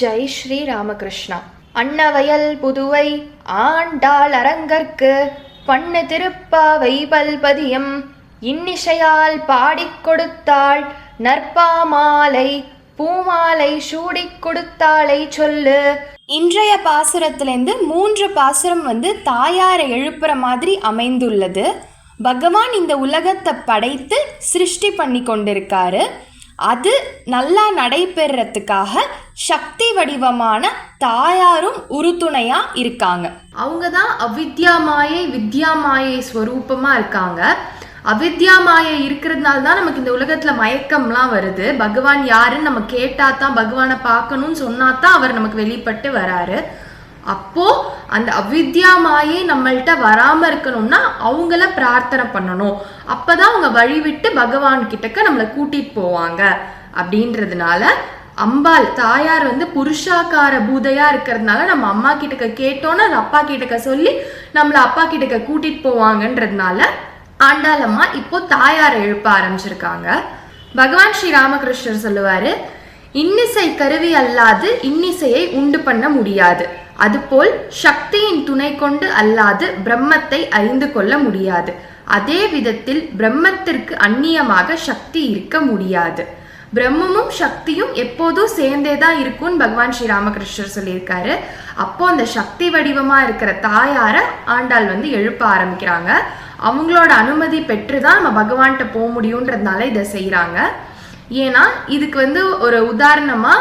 ஜெய் ஸ்ரீ ராமகிருஷ்ணா. அன்னவயல் புதுவை ஆண்டாள் அரங்கற்கு பண்ணு திருப்பாவை பல்பதியம். இன்னிசையால் பாடிக் கொடுத்தாள் நற்பாமாலை பூமாலை சூடிக் கொடுத்தாளை சொல்லு. இன்றைய பாசுரத்திலேருந்து மூன்று பாசுரம் வந்து தாயாரை எழுப்புற மாதிரி அமைந்துள்ளது. பகவான் இந்த உலகத்தை படைத்து சிருஷ்டி பண்ணி கொண்டிருக்காரு. அது நல்லா நடைபெறத்துக்காக சக்தி வடிவமான தாயாரும் உறுதுணையா இருக்காங்க. அவங்க தான் அவித்யா மாயை வித்யா மாயை ஸ்வரூபமா இருக்காங்க. அவித்யா மாயை இருக்கிறதுனால தான் நமக்கு இந்த உலகத்துல மயக்கம்லாம் வருது. பகவான் யாருன்னு நம்ம கேட்டா தான் பகவானை பார்க்கணும்னு சொன்னா தான் அவர் நமக்கு வெளிப்பட்டு வராரு. அப்போ அந்த அவித்யா மாயை நம்மள்ட்ட வராம இருக்கணும்னா அவங்கள பிரார்த்தனை பண்ணணும். அப்பதான் அவங்க வழிவிட்டு பகவான் கிட்டக்க நம்மளை கூட்டிட்டு போவாங்க. அப்படின்றதுனால அம்பாள் தாயார் வந்து புருஷாக்கார பூதையா இருக்கிறதுனால நம்ம அம்மா கிட்டக்க கேட்டோன்னு அது அப்பா கிட்டக்க சொல்லி நம்மளை அப்பா கிட்டக்க கூட்டிட்டு போவாங்கன்றதுனால ஆண்டாளம்மா இப்போ தாயாரை எழுப்ப ஆரம்பிச்சிருக்காங்க. பகவான் ஸ்ரீ ராமகிருஷ்ணர் சொல்லுவாரு இன்னிசை கருவி அல்லாது இன்னிசையை உண்டு பண்ண முடியாது. அதுபோல் சக்தியின் துணை கொண்டு அல்லாது பிரம்மத்தை அறிந்து கொள்ள முடியாது. அதே விதத்தில் பிரம்மத்திற்கு அந்நியமாக சக்தி இருக்க முடியாது. பிரம்மமும் சக்தியும் எப்போதும் சேர்ந்தே தான் இருக்கும்னு பகவான் ஸ்ரீ ராமகிருஷ்ணர் சொல்லியிருக்காரு. அப்போ அந்த சக்தி வடிவமா இருக்கிற தாயார ஆண்டாள் வந்து எழுப்ப ஆரம்பிக்கிறாங்க. அவங்களோட அனுமதி பெற்று தான் நம்ம பகவான்கிட்ட போக முடியுன்றதுனால இதை செய்கிறாங்க ஏன்னா இதுக்கு வந்து ஒரு உதாரணமா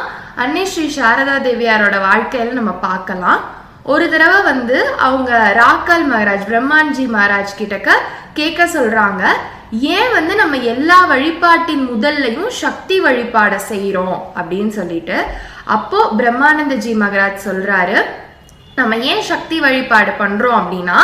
அன்னை ஸ்ரீ சாரதா தேவியாரோட வாழ்க்கையில நம்ம பார்க்கலாம். ஒரு தடவை வந்து அவங்க ராக்கால் மகாராஜ் பிரம்மான்ஜி மகாராஜ் கிட்டக்க கேட்க சொல்றாங்க ஏன் வந்து நம்ம எல்லா வழிபாட்டின் முதல்லையும் சக்தி வழிபாடை செய்கிறோம் அப்படின்னு சொல்லிட்டு. அப்போ பிரம்மானந்தஜி மகராஜ் சொல்றாரு நம்ம ஏன் சக்தி வழிபாடு பண்றோம் அப்படின்னா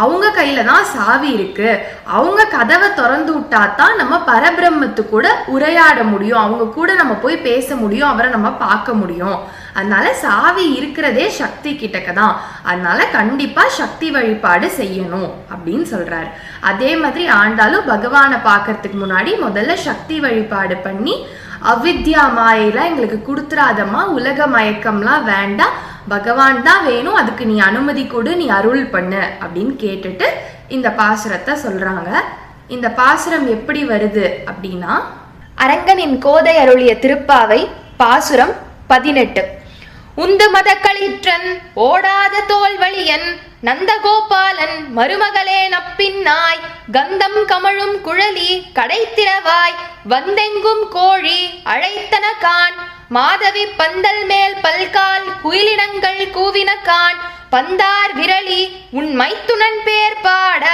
அவங்க கையில தான் சாவி இருக்கு. அவங்க கதவை திறந்து விட்டா தான் நம்ம பரபிரம்மத்து கூட உரையாட முடியும். அவங்க கூட நம்ம போய் பேச முடியும். அவரை நம்ம பார்க்க முடியும். அதனால சாவி இருக்கிறதே சக்தி கிட்டக்க தான். அதனால கண்டிப்பா சக்தி வழிபாடு செய்யணும் அப்படின்னு சொல்றாரு. அதே மாதிரி ஆண்டாலும் பகவானை பார்க்கறதுக்கு முன்னாடி முதல்ல சக்தி வழிபாடு பண்ணி அவித்யா மாயெல்லாம் எங்களுக்கு கொடுத்துறாதம்மா. உலக மயக்கம்லாம் வேண்டாம். பகவான் தான் வேணும் அதுக்கு நீ அனுமதி கொடு நீ அருள் பண்ணு அப்படின்னு கேட்டுட்டு இந்த பாசுரத்தை சொல்றாங்க. இந்த பாசுரம் எப்படி வருது அப்படின்னா அரங்கனின் கோதை அருளிய திருப்பாவை பாசுரம் பதினெட்டு. உந்து மத களிற்றன் ஓடாத தோல்வழியன் நந்தகோபாலன் மருமகளே நப்பின்னாய் கந்தம் கமழும் குழலி கடைத்திரவாய் வந்தெங்கும் கோழி அழைத்தன கான் மாதவி பந்தல் மேல் பல்கால் குயிலினங்கள் கூவின கான் பந்தார் விரலி உன் மைத்துனன் பேர் பாட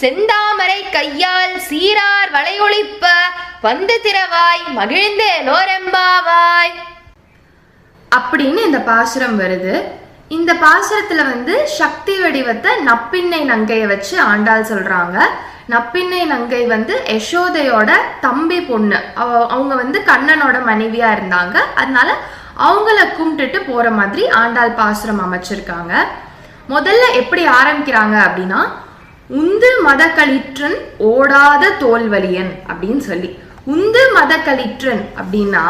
செந்தாமரை கையால் சீரார் வளையொழிப்ப வந்து திரவாய் மகிழ்ந்தேலோரெம்பாவாய் அப்படின்னு இந்த பாசுரம் வருது. இந்த பாசுரத்துல வந்து சக்தி வடிவத்தை நப்பின்னை நங்கையை வச்சு ஆண்டாள் சொல்றாங்க. நப்பின்னை நங்கை வந்து யசோதையோட தம்பி பொண்ணு. அவங்க வந்து கண்ணனோட மனைவியா இருந்தாங்க. அதனால அவங்கள கும்பிட்டுட்டு போற மாதிரி ஆண்டாள் பாசுரம் அமைச்சிருக்காங்க. முதல்ல எப்படி ஆரம்பிக்கிறாங்க அப்படின்னா உந்து மதக்களிற்றன் ஓடாத தோல்வலியன் அப்படின்னு சொல்லி. உந்து மதக்களிற்றன் அப்படின்னா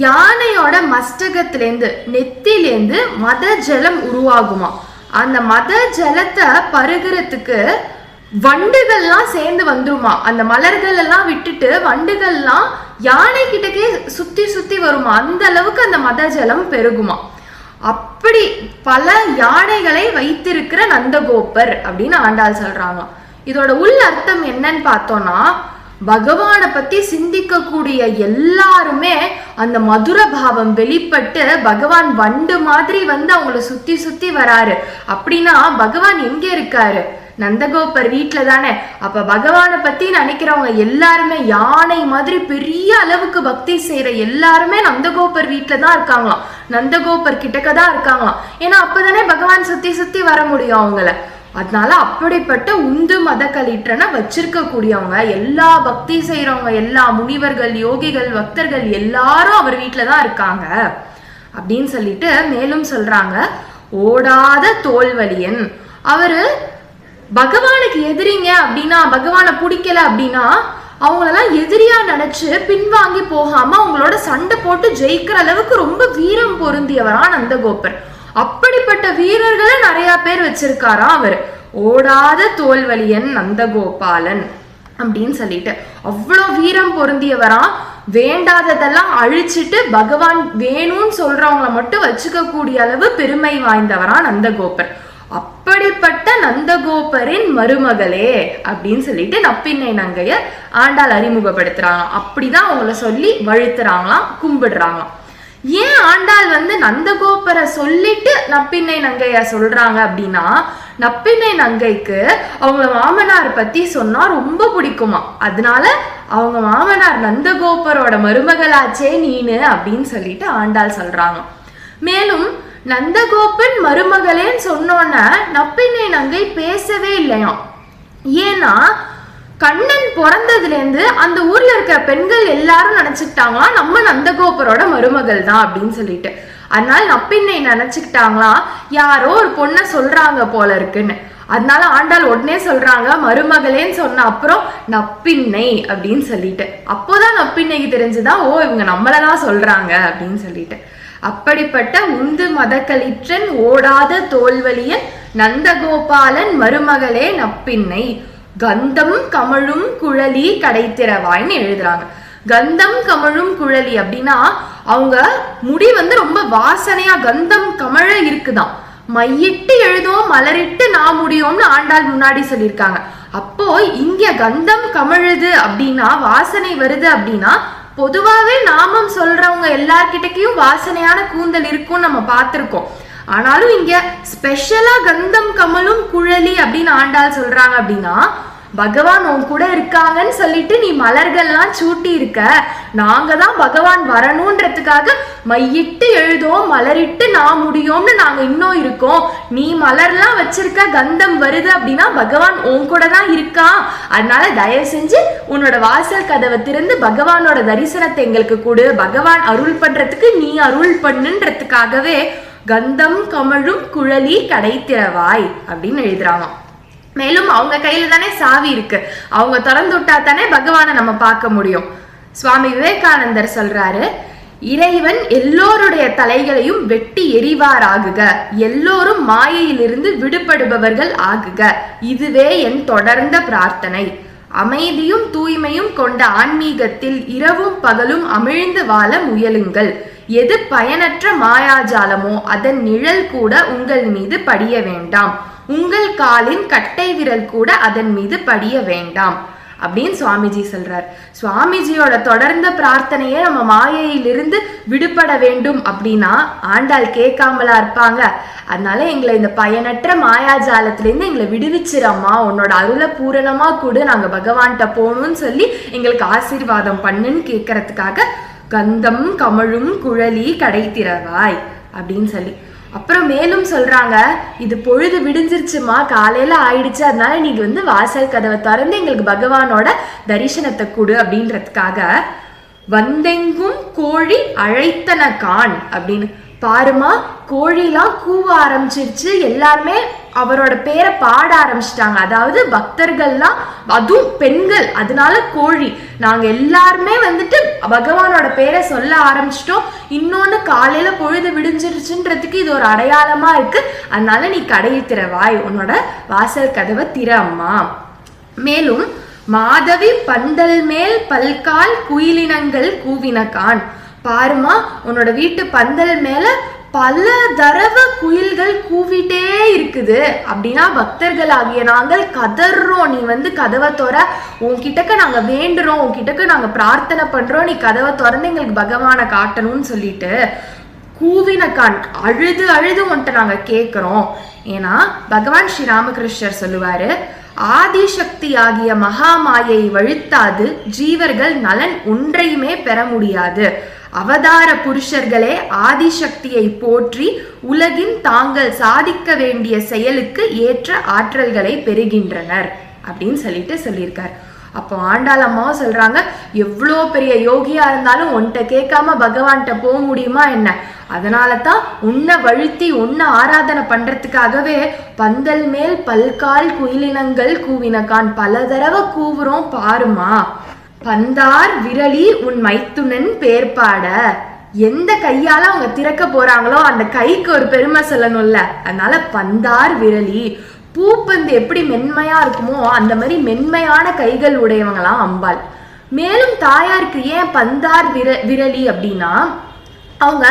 யானையோட மஸ்தகத்திலேருந்து நெத்திலேருந்து மத ஜலம் உருவாகுமா? அந்த மத ஜலத்தை பருகிறதுக்கு வண்டுகள்லாம் சேர்ந்து வந்துருமா? அந்த மலர்கள் எல்லாம் விட்டுட்டு வண்டுகள்லாம் யானை கிட்டக்கே சுத்தி சுத்தி வருமா? அந்த அளவுக்கு அந்த மத ஜலம் பெருகுமா? அப்படி பல யானைகளை வைத்திருக்கிற நந்தகோபர் அப்படின்னு ஆண்டாள் சொல்றாங்க. இதோட உள் அர்த்தம் என்னன்னு பார்த்தோம்னா பகவானை பத்தி சிந்திக்கக்கூடிய எல்லாருமே அந்த மதுர பாவம் வெளிப்பட்டு பகவான் வண்டு மாதிரி வந்து அவங்கள சுத்தி சுத்தி வராரு. அப்படின்னா பகவான் எங்க இருக்காரு? நந்தகோபர் வீட்டுல தானே. அப்ப பகவானை பத்தி நினைக்கிறவங்க எல்லாருமே யானை மாதிரி பெரிய அளவுக்கு பக்தி செய்யற எல்லாருமே நந்தகோபர் வீட்டுல தான் இருக்காங்களாம். நந்தகோபர் கிட்டக்க தான் இருக்காங்களாம். ஏன்னா அப்பதானே பகவான் சுத்தி சுத்தி வர முடியும் அவங்கள. அதனால அப்படிப்பட்ட உந்து மத கலீற்றனை வச்சிருக்க கூடியவங்க எல்லா பக்தி செய்யறவங்க எல்லா முனிவர்கள் யோகிகள் பக்தர்கள் எல்லாரும் அவர் வீட்டில தான் இருக்காங்க. அப்படின்னு சொல்லிட்டு மேலும் சொல்றாங்க ஓடாத தோல்வலியன். அவரு பகவானுக்கு எதிரிங்க அப்படின்னா பகவானை பிடிக்கல அப்படின்னா அவங்களெல்லாம் எதிரியா நினைச்சு பின்வாங்கி போகாம அவங்களோட சண்டை போட்டு ஜெயிக்கிற அளவுக்கு ரொம்ப வீரம் பொருந்தியவரா நந்தகோபர். அப்படிப்பட்ட வீரர்களை நிறைய பேர் வச்சிருக்காராம் அவர். ஓடாத தோல்வலியன் நந்தகோபாலன் அப்படின்னு சொல்லிட்டு அவ்வளோ வீரம் பொருந்தியவரா. வேண்டாததெல்லாம் அழிச்சிட்டு பகவான் வேணும்னு சொல்றவங்கள மட்டும் வச்சுக்க கூடிய அளவு பெருமை வாய்ந்தவரா நந்தகோபர். அப்படிப்பட்ட நந்தகோபரின் மருமகளே அப்படின்னு சொல்லிட்டு நப்பின்னை நங்கைய ஆண்டாள் அறிமுகப்படுத்துறாங்களாம். அப்படிதான் அவங்கள சொல்லி வழுத்துறாங்களாம் கும்பிடுறாங்களாம். ஏன் ஆண்டாள் வந்து நந்தகோபரை சொல்லிட்டு நப்பின்னை நங்கைய சொல்றாங்க அப்படின்னா நப்பின்னை நங்கைக்கு அவங்க மாமனார் பத்தி சொன்னா ரொம்ப பிடிக்குமா? அதனால அவங்க மாமனார் நந்தகோபரோட மருமகளாச்சே நீனு அப்படின்னு சொல்லிட்டு ஆண்டாள் சொல்றாங்க. மேலும் நந்தகோபன் மருமகளேன்னு சொன்னோன்ன நப்பின்னை நங்கை பேசவே இல்லையாம். ஏன்னா கண்ணன் பிறந்ததுலேருந்து அந்த ஊர்ல இருக்கிற பெண்கள் எல்லாரும் நினைச்சுக்கிட்டாங்களாம் நம்ம நந்தகோபரோட மருமகள் தான் அப்படின்னு சொல்லிட்டு. அதனால நப்பின்னை நினைச்சுக்கிட்டாங்களாம் யாரோ ஒரு பொண்ணை சொல்றாங்க போல இருக்குன்னு. அதனால ஆண்டாள் உடனே சொல்றாங்க மருமகளேன்னு சொன்ன அப்புறம் நப்பின்னை அப்படின்னு சொல்லிட்டு. அப்போதான் நப்பின்னைக்கு தெரிஞ்சுதான் ஓ இவங்க நம்மளதான் சொல்றாங்க அப்படின்னு சொல்லிட்டு. அப்படிப்பட்ட உந்து மதக்களிற்றன் ஓடாத தோல்வலியன் நந்தகோபாலன் மருமகளே நப்பின்னை கந்தம் கமழும் குழலி கடைத்திறவாய்ன்னு எழுதுறாங்க. கந்தம் கமழும் குழலி அப்படின்னா அவங்க முடி வந்து ரொம்ப வாசனையா கந்தம் கமழ இருக்குதாம் மையிட்டு எழுதும் மலரிட்டு நான் முடியும்னு ஆண்டாள் முன்னாடி சொல்லியிருக்காங்க. அப்போ இங்க கந்தம் கமழுது அப்படின்னா வாசனை வருது அப்படின்னா பொதுவாகவே நாமம் சொல்றவங்க எல்லார்கிட்டக்கையும் வாசனையான கூந்தல் இருக்கும்னு நம்ம பார்த்துருக்கோம். ஆனாலும் இங்க ஸ்பெஷலா கந்தம் கமலும் குழலி அப்படின்னு ஆண்டாள் சொல்றாங்க அப்படின்னா பகவான் உன் கூட இருக்காங்கன்னு சொல்லிட்டு நீ மலர்கள்லாம் சூட்டி இருக்க. நாங்க தான் பகவான் வரணுன்றதுக்காக மையிட்டு எழுதும் மலரிட்டு நான் முடியும்னு நாங்க இன்னும் இருக்கோம். நீ மலர்லாம் வச்சிருக்க கந்தம் வருது அப்படின்னா பகவான் உன் கூட தான் இருக்கான் அதனால தயவு செஞ்சு உன்னோட வாசல் கதவை திறந்து பகவானோட தரிசனத்தை எங்களுக்கு கொடு. பகவான் அருள் பண்றதுக்கு நீ அருள் பண்ணுன்றதுக்காகவே கந்தம் கமழும் குழலி கடைத்திறவாய் அப்படின்னு எழுதுறாங்க மேலும் அவங்க கையில தானே சாவி இருக்கு. அவங்க திறந்து விட்டா தானே பகவானை நம்ம பார்க்க முடியும். சுவாமி விவேகானந்தர் சொல்றாரு இறைவன் எல்லோருடைய தலைகளையும் வெட்டி எறிவாராகுக. எல்லோரும் மாயையிலிருந்து விடுபடுபவர்கள் ஆகுக. இதுவே என் தொடர்ந்த பிரார்த்தனை. அமைதியும் தூய்மையும் கொண்ட ஆன்மீகத்தில் இரவும் பகலும் அமிழ்ந்து வாழ முயலுங்கள். எது பயனற்ற மாயாஜாலமோ அதன் நிழல் கூட உங்கள் மீது படிய வேண்டாம். உங்கள் காலின் கட்டை விரல் கூட அதன் மீது படிய வேண்டாம். அப்படின்னு சுவாமிஜி சொல்றார். சுவாமிஜியோட தொடர்ந்த பிரார்த்தனையே நம்ம மாயையிலிருந்து விடுபட வேண்டும் அப்படின்னா ஆண்டாள் கேட்காமலா இருப்பாங்க. அதனால எங்களை இந்த பயனற்ற மாயாஜாலத்திலேருந்து எங்களை விடுவிச்சிரம்மா. உன்னோட அருளை பூரணமா கூட. நாங்க பகவான்கிட்ட போகணும்னு சொல்லி எங்களுக்கு ஆசீர்வாதம் பண்ணுன்னு கேட்கறதுக்காக கந்தம் கமழும் குழலி கடைத்திறவாய் அப்படின்னு சொல்லி. அப்புறம் மேலும் சொல்றாங்க இது பொழுது விடிஞ்சிருச்சுமா காலையில ஆயிடுச்சு அதனால நீங்க வந்து வாசல் கதவை திறந்து எங்களுக்கு பகவானோட தரிசனத்தை கொடு அப்படின்றதுக்காக வந்தெங்கும் கோழி அழைத்தன கான் அப்படின்னு. பாருமா கோழிலாம் கூவ ஆரம்பிச்சிருச்சு எல்லாருமே அவரோட பேரை பாட ஆரம்பிச்சிட்டாங்க. அதாவது பக்தர்கள்லாம் அதுவும் பெண்கள். அதனால கோழி. நாங்க எல்லாருமே வந்துட்டு பகவானோட பேரை சொல்ல ஆரம்பிச்சிட்டோம். இன்னொன்னு காலையில பொழுது விடிஞ்சிருச்சுன்றதுக்கு இது ஒரு அடையாளமா இருக்கு. அதனால நீ கடையை திறவாய் உன்னோட வாசல் கதவை திற அம்மா. மேலும் மாதவி பந்தல் மேல் பல்கால் குயிலினங்கள் கூவினகான் பாருமா உன்னோட வீட்டு பந்தல் மேல பல தடவை குயில்கள் கூவிட்டே இருக்குது. அப்படின்னா பக்தர்கள் ஆகிய நாங்கள் கதறோம் நீ வந்து கதவை துற. உன்கிட்டக்க நாங்க வேண்டுறோம். உன்கிட்டக்க நாங்க பிரார்த்தனை பண்றோம். நீ கதவை திறந்து எங்களுக்கு பகவானை காட்டணும்னு சொல்லிட்டு கூவினக்கான் அழுது அழுது உன்ட்ட நாங்க கேட்குறோம் ஏன்னா பகவான் ஸ்ரீ ராமகிருஷ்ணர் சொல்லுவாரு ஆதிசக்தி ஆகிய மகாமாயை வழுத்தாது. ஜீவர்கள் நலன் ஒன்றையுமே பெற முடியாது. அவதார புருஷர்களே ஆதிசக்தியை போற்றி உலகின் தாங்கள் சாதிக்க வேண்டிய செயலுக்கு ஏற்ற ஆற்றல்களை பெறுகின்றனர் அப்படின்னு சொல்லிட்டு சொல்லியிருக்கார். அப்போ ஆண்டாள் அம்மாவும் சொல்றாங்க எவ்வளோ பெரிய யோகியா இருந்தாலும் உன்கிட்ட கேட்காம பகவான்கிட்ட போக முடியுமா என்ன? அதனால தான் உன்னை வழுத்தி உன்னை ஆராதனை பண்றதுக்காகவே பந்தல் மேல் பல்கால் குயிலினங்கள் கூவினக்கான் பல தடவை கூவுறோம் பாருமா. பந்தார் விரலி உன் மைத்துனன் பேர்பாட. எந்த கையால அவங்க திறக்க போறாங்களோ அந்த கைக்கு ஒரு பெருமை சொல்லணும்ல. அதனால பந்தார் விரலி பூப்பந்து எப்படி மென்மையா இருக்குமோ அந்த மாதிரி மென்மையான கைகள் உடையவங்களாம் அம்பாள். மேலும் தாயாருக்கு ஏன் பந்தார் விர விரலி அப்படின்னா அவங்க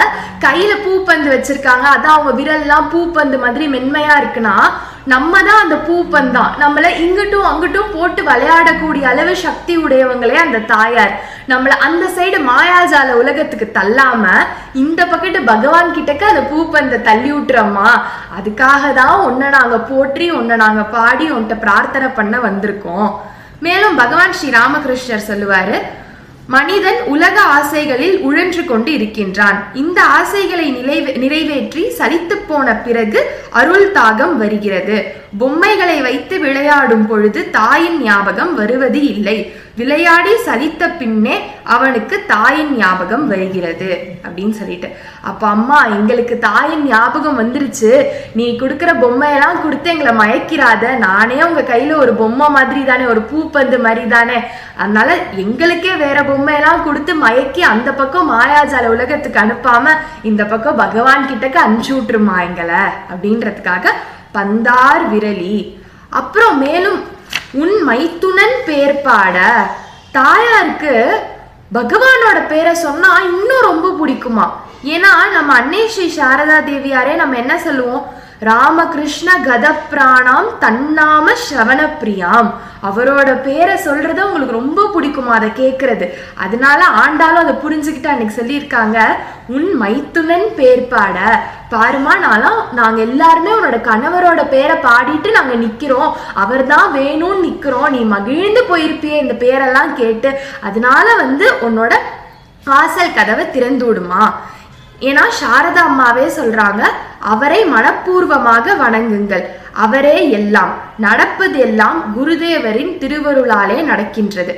கையில பூப்பந்து வச்சிருக்காங்க அதான் அவங்க விரல்லாம் பூப்பந்து மாதிரி மென்மையா இருக்குன்னா நம்ம தான் அந்த பூப்பந்தான். நம்மளை இங்கிட்டும் அங்கிட்டும் போட்டு விளையாடக்கூடிய அளவு சக்தி உடையவங்களே அந்த தாயார். நம்மளை அந்த சைடு மாயாஜால உலகத்துக்கு தள்ளாம இந்த பக்கத்து பகவான் கிட்டக்க அந்த பூப்பந்தை தள்ளி விட்டுறோமா அதுக்காக தான் உன்னை நாங்க போற்றி உன்னை நாங்க பாடி உன்கிட்ட பிரார்த்தனை பண்ண வந்திருக்கோம். மேலும் பகவான் ஸ்ரீ ராமகிருஷ்ணர் சொல்லுவாரு மனிதன் உலக ஆசைகளில் உழன்று கொண்டு இருக்கின்றான் இந்த ஆசைகளை நிலைவே நிறைவேற்றி சலித்து போன பிறகு அருள் தாகம் வருகிறது. பொம்மைகளை வைத்து விளையாடும் பொழுது தாயின் ஞாபகம் வருவது இல்லை. விளையாடி சலித்த பின்னே அவனுக்கு தாயின் ஞாபகம் வருகிறது அப்படின்னு சொல்லிட்டு. அப்ப அம்மா எங்களுக்கு தாயின் ஞாபகம் வந்துருச்சு. நீ கொடுக்குற பொம்மையெல்லாம் கொடுத்து எங்களை மயக்கிறாத. நானே உங்க கையில ஒரு பொம்மை மாதிரி தானே ஒரு பூப்பந்து மாதிரி தானே அதனால எங்களுக்கே வேற பொம்மையெல்லாம் கொடுத்து மயக்கி அந்த பக்கம் மாயாஜால உலகத்துக்கு அனுப்பாம இந்த பக்கம் பகவான் கிட்டக்கு அனுப்பிச்சு விட்டுருமா எங்களை? அப்படின்றதுக்காக பந்தார் விரலி. அப்புறம் மேலும் உன் மைத்துனன் பேர் பாட. தாயாருக்கு பகவானோட பேரை சொன்னா இன்னும் ரொம்ப பிடிக்குமா? ஏன்னா நம்ம அன்னை ஸ்ரீ சாரதா தேவியாரே நம்ம என்ன சொல்லுவோம்? ராமகிருஷ்ண கதப்பிராணாம் தன்னாம ஸ்ரவண பிரியாம் அவரோட பேரை சொல்றது உங்களுக்கு ரொம்ப பிடிக்குமா அதை கேட்கறது அதனால ஆண்டாலும் அதை புரிஞ்சுக்கிட்டு அன்னைக்கு சொல்லியிருக்காங்க உன் மைத்துனன் பேர் பாட. பாருமா நான்லாம் நாங்க எல்லாருமே உன்னோட கணவரோட பேரை பாடிட்டு நாங்க நிக்கிறோம். அவர் தான் வேணும்னு நிக்கிறோம். நீ மகிழ்ந்து போயிருப்பியே இந்த பேரெல்லாம் கேட்டு அதனால வந்து உன்னோட வாசல் கதவை திறந்து விடுமா. ஏன்னா சாரதா அம்மாவே சொல்றாங்க அவரை மனப்பூர்வமாக வணங்குங்கள். அவரே எல்லாம் நடப்பது எல்லாம் குருதேவரின் திருவருளாலே நடக்கின்றது.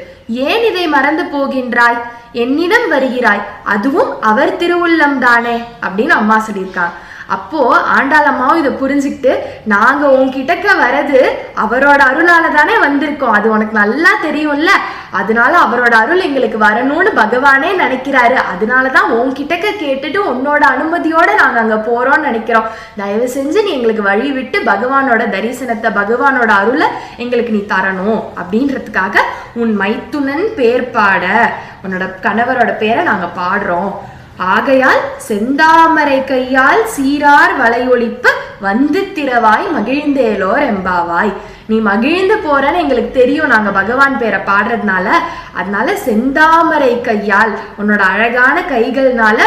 ஏன் இதை மறந்து போகின்றாய்? என்னிடம் வருகிறாய் அதுவும் அவர் திருவுள்ளம் தானே அப்படின்னு அம்மா சொல்லியிருக்காங்க அப்போ ஆண்டாளம்மாவும் இதை புரிஞ்சுக்கிட்டு நாங்க உன்கிட்டக்க வரது அவரோட அருளால தானே வந்திருக்கோம். அது உனக்கு நல்லா தெரியும்ல. அதனால அவரோட அருள் எங்களுக்கு வரணும்னு பகவானே நினைக்கிறாரு. அதனாலதான் உன்கிட்டக்க கேட்டுட்டு உன்னோட அனுமதியோட நாங்க அங்க போறோம்னு நினைக்கிறோம். தயவு செஞ்சு நீ எங்களுக்கு வழி விட்டு பகவானோட தரிசனத்தை பகவானோட அருளை எங்களுக்கு நீ தரணும். அப்படின்றதுக்காக உன் மைத்துனன் பேர் பாட உன்னோட கணவரோட பேரை நாங்க பாடுறோம். ஆகையால் செந்தாமரை கையால் சீரார் வளையொழிப்ப வந்து திறவாய் மகிழ்ந்தேலோர் எம்பாவாய். நீ மகிழ்ந்து போறன்னு எங்களுக்கு தெரியும் நாங்க பகவான் பேரை பாடுறதுனால. அதனால செந்தாமரை கையால் உன்னோட அழகான கைகள்னால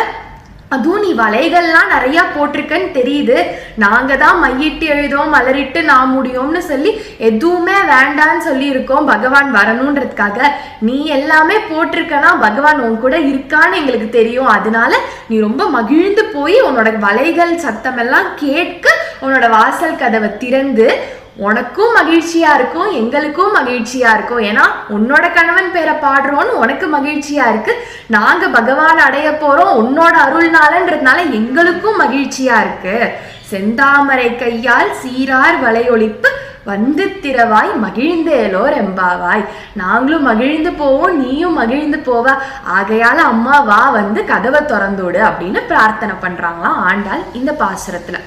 அதுவும் நீ வலைகள்லாம் நிறைய போட்டிருக்கன்னு தெரியுது. நாங்க தான் மையிட்டு எழுதோம் மலரிட்டு நான் முடியும்னு சொல்லி எதுவுமே வேண்டான்னு சொல்லி இருக்கோம் பகவான் வரணுன்றதுக்காக. நீ எல்லாமே போட்டிருக்கனா பகவான் உன் கூட இருக்கான்னு எங்களுக்கு தெரியும். அதனால நீ ரொம்ப மகிழ்ந்து போய் உன்னோட வலைகள் சத்தமெல்லாம் கேட்க உன்னோட வாசல் கதவை திறந்து உனக்கும் மகிழ்ச்சியா இருக்கும் எங்களுக்கும் மகிழ்ச்சியா இருக்கும். ஏன்னா உன்னோட கணவன் பேரை பாடுறோன்னு உனக்கு மகிழ்ச்சியா இருக்கு. நாங்க பகவான் அடைய போறோம் உன்னோட அருள்னாலன்றதுனால எங்களுக்கும் மகிழ்ச்சியா இருக்கு. செந்தாமரை கையால் சீரார் வலையொழிப்பு வந்து திறவாய் மகிழ்ந்தேலோர் எம்பாவாய் நாங்களும் மகிழ்ந்து போவோம் நீயும் மகிழ்ந்து போவ. ஆகையால அம்மா வா வந்து கதவை திறந்துடு அப்படின்னு பிரார்த்தனை பண்றாங்களாம் ஆண்டாள் இந்த பாசுரத்துல.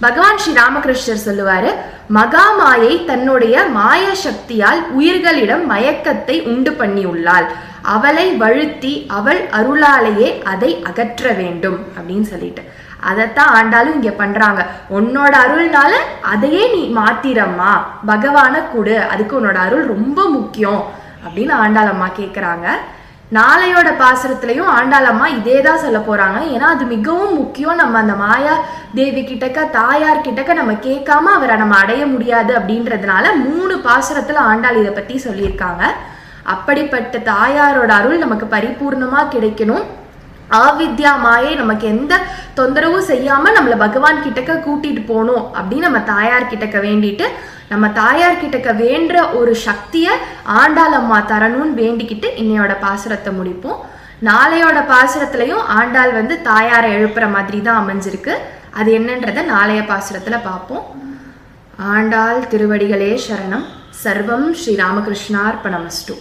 பகவான் ஸ்ரீ ராமகிருஷ்ணர் சொல்லுவாரு மகாமாயை தன்னுடைய மாய சக்தியால் உயிர்களிடம் மயக்கத்தை உண்டு பண்ணியுள்ளாள். அவளை வழுத்தி அவள் அருளாலேயே அதை அகற்ற வேண்டும். அப்படின்னு சொல்லிட்டு. அதைத்தான் ஆண்டாலும் இங்க பண்றாங்க. உன்னோட அருள்னால அதையே நீ மாத்திரம்மா. பகவான கூடு. அதுக்கு உன்னோட அருள் ரொம்ப முக்கியம். அப்படின்னு ஆண்டாளம்மா கேட்குறாங்க நாளையோட பாசுரத்துலயும் ஆண்டாளம்மா இதே தான் சொல்ல போறாங்க. ஏன்னா அது மிகவும் முக்கியம். நம்ம அந்த மாயா தேவி கிட்டக்க தாயார் கிட்டக்க நம்ம கேட்காம அவரை நம்ம அடைய முடியாது அப்படின்றதுனால மூணு பாசுரத்துல ஆண்டாள் இதை பத்தி சொல்லியிருக்காங்க. அப்படிப்பட்ட தாயாரோட அருள் நமக்கு பரிபூர்ணமா கிடைக்கணும். ஆவித்யா மாயை நமக்கு எந்த தொந்தரவும் செய்யாம நம்மள பகவான் கிட்டக்க கூட்டிட்டு போகணும் அப்படின்னு நம்ம தாயார் கிட்டக்க வேண்டிட்டு நம்ம தாயார் கிட்டக்க வேண்டுற ஒரு சக்தியை ஆண்டாள் அம்மா தரணும்னு வேண்டிக்கிட்டு இன்னையோட பாசுரத்தை முடிப்போம். நாளையோட பாசுரத்துலையும் ஆண்டாள் வந்து தாயாரை எழுப்புற மாதிரி தான் அமைஞ்சிருக்கு. அது என்னன்றதை நாளைய பாசுரத்துல பார்ப்போம் ஆண்டாள் திருவடிகளே சரணம். சர்வம் ஸ்ரீ ராமகிருஷ்ணார்ப்பணமஸ்டு